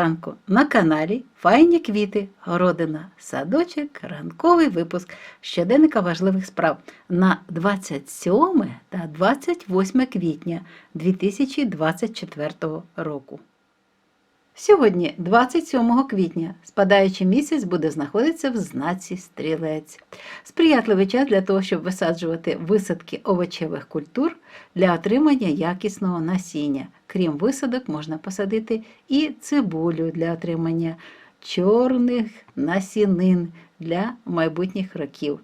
ранку. На каналі Файні квіти, городина, садочок, ранковий випуск щоденника важливих справ на 27 та 28 квітня 2024 року. Сьогодні, 27 квітня, спадаючий місяць буде знаходитися в знаці стрілець. Сприятливий час для того, щоб висаджувати висадки овочевих культур для отримання якісного насіння. Крім висадок, можна посадити і цибулю для отримання чорних насінин для майбутніх років.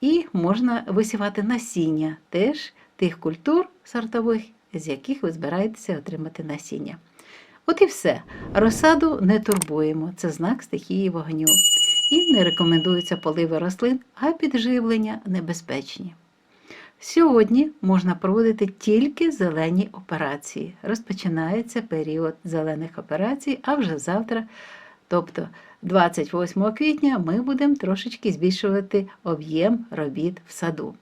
І можна висівати насіння теж тих культур сортових, з яких ви збираєтеся отримати насіння. От і все. Розсаду не турбуємо, це знак стихії вогню. І не рекомендуються поливи рослин, а підживлення небезпечні. Сьогодні можна проводити тільки зелені операції. Розпочинається період зелених операцій, а вже завтра, тобто 28 квітня, ми будемо трошечки збільшувати об'єм робіт в саду.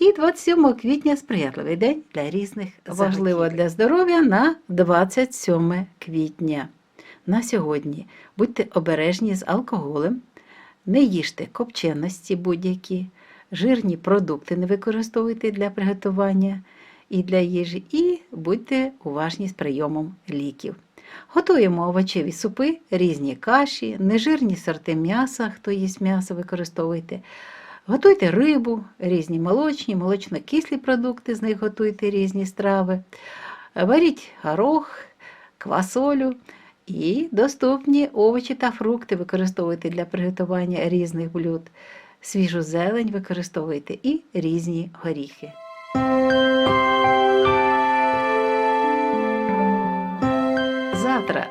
І 27 квітня сприятливий день для різних важливо для здоров'я на 27 квітня. На сьогодні будьте обережні з алкоголем, не їжте копченості будь-які, жирні продукти не використовуйте для приготування і для їжі, і будьте уважні з прийомом ліків. Готуємо овочеві супи, різні каші, нежирні сорти м'яса, хто їсть м'ясо, використовуйте. Готуйте рибу, різні молочні, молочно-кислі продукти, з них готуйте різні страви. Варіть горох, квасолю і доступні овочі та фрукти використовуйте для приготування різних блюд. Свіжу зелень використовуйте і різні горіхи.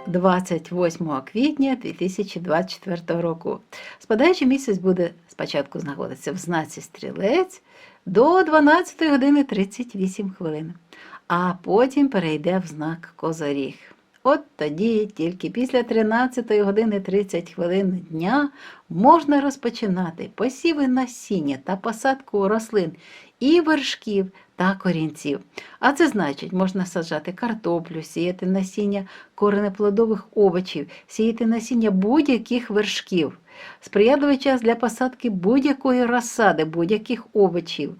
28 квітня 2024 року. Спадаючий місяць буде спочатку знаходитися в знаці стрілець до 12 години 38 хвилин, а потім перейде в знак Козоріг. От тоді, тільки після 13 години 30 хвилин дня можна розпочинати посіви насіння та посадку рослин і вершків та корінців. А це значить, можна саджати картоплю, сіяти насіння коренеплодових овочів, сіяти насіння будь-яких вершків, сприятливий час для посадки будь-якої розсади, будь-яких овочів.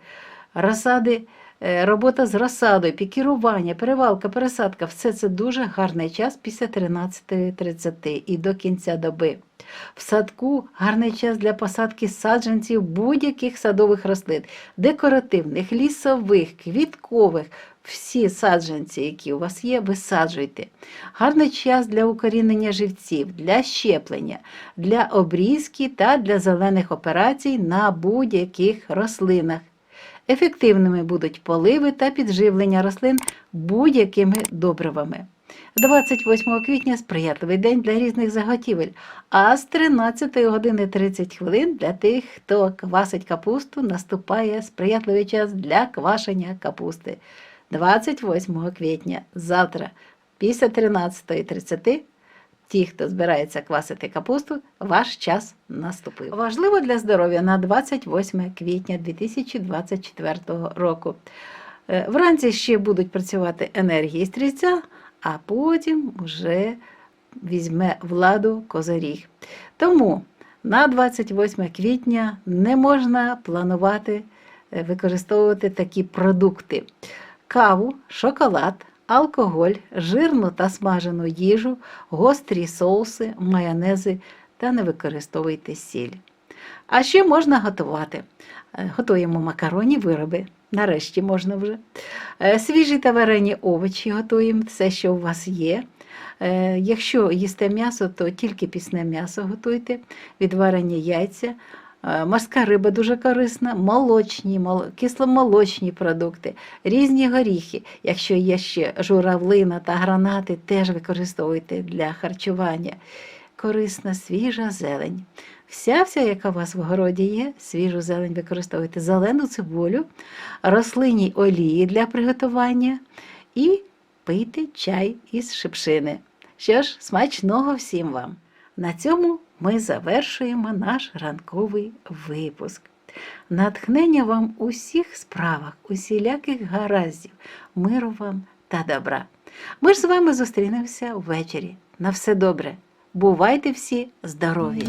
Розсади робота з розсадою, пікірування, перевалка, пересадка все це дуже гарний час після 13.30 і до кінця доби. В садку гарний час для посадки саджанців будь-яких садових рослин, декоративних, лісових, квіткових. Всі саджанці, які у вас є, висаджуйте. Гарний час для укорінення живців, для щеплення, для обрізки та для зелених операцій на будь-яких рослинах. Ефективними будуть поливи та підживлення рослин будь-якими добривами. 28 квітня сприятливий день для різних заготівель, а з 13 години 30 хвилин для тих, хто квасить капусту, наступає сприятливий час для квашення капусти. 28 квітня завтра після 13.30 Ті, хто збирається квасити капусту, ваш час наступив. Важливо для здоров'я на 28 квітня 2024 року. Е, вранці ще будуть працювати енергії стрільця, а потім вже візьме владу козаріг. Тому на 28 квітня не можна планувати е, використовувати такі продукти: каву, шоколад алкоголь, жирну та смажену їжу, гострі соуси, майонези та не використовуйте сіль. А ще можна готувати. Е, готуємо макаронні вироби. Нарешті можна вже. Е, свіжі та варені овочі готуємо, все, що у вас є. Е, якщо їсте м'ясо, то тільки пісне м'ясо готуйте, відварені яйця, морська риба дуже корисна, молочні, кисломолочні продукти, різні горіхи. Якщо є ще журавлина та гранати, теж використовуйте для харчування. Корисна, свіжа зелень. Вся, вся, яка у вас в городі є, свіжу зелень використовуйте зелену цибулю, рослинні олії для приготування і пийте чай із шипшини. Що ж, смачного всім вам! На цьому ми завершуємо наш ранковий випуск. Натхнення вам у всіх справах, усіляких гараздів, миру вам та добра. Ми ж з вами зустрінемося ввечері. На все добре. Бувайте всі здорові!